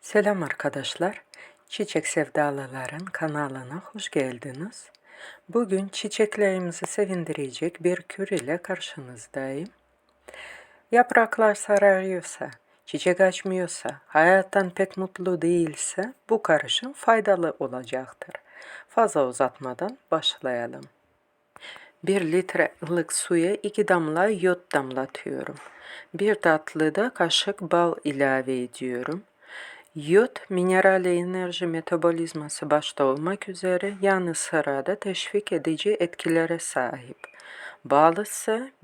Selam arkadaşlar. Çiçek Sevdalıların kanalına hoş geldiniz. Bugün çiçeklerimizi sevindirecek bir kür ile karşınızdayım. Yapraklar sararıyorsa, çiçek açmıyorsa, hayattan pek mutlu değilse bu karışım faydalı olacaktır. Fazla uzatmadan başlayalım. 1 litre ılık suya 2 damla yod damlatıyorum. Bir tatlı da kaşık bal ilave ediyorum. Yod, mineral enerji metabolizması başta olmak üzere yanı sıra da teşvik edici etkilere sahip. Bal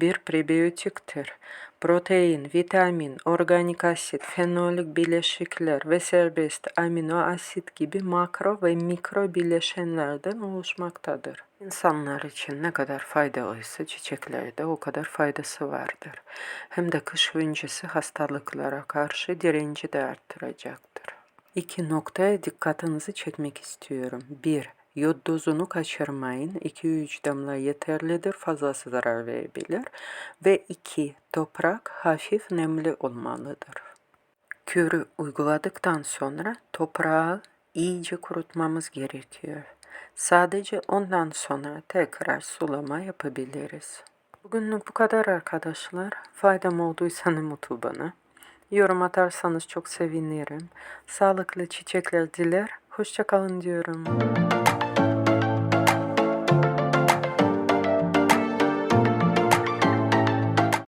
bir prebiyotiktir. Protein, vitamin, organik asit, fenolik bileşikler ve serbest amino asit gibi makro ve mikro bileşenlerden oluşmaktadır. İnsanlar için ne kadar faydalıysa çiçeklerde o kadar faydası vardır. Hem de kış öncesi hastalıklara karşı direnci de arttıracaktır. İki noktaya dikkatinizi çekmek istiyorum. 1. Yod dozunu kaçırmayın. 2-3 damla yeterlidir. Fazlası zarar verebilir. Ve 2. Toprak hafif nemli olmalıdır. Kürü uyguladıktan sonra toprağı iyice kurutmamız gerekiyor. Sadece ondan sonra tekrar sulama yapabiliriz. Bugünlük bu kadar arkadaşlar. Faydam olduysa ne mutlu bana. Yorum atarsanız çok sevinirim. Sağlıklı çiçekler diler. Hoşçakalın diyorum.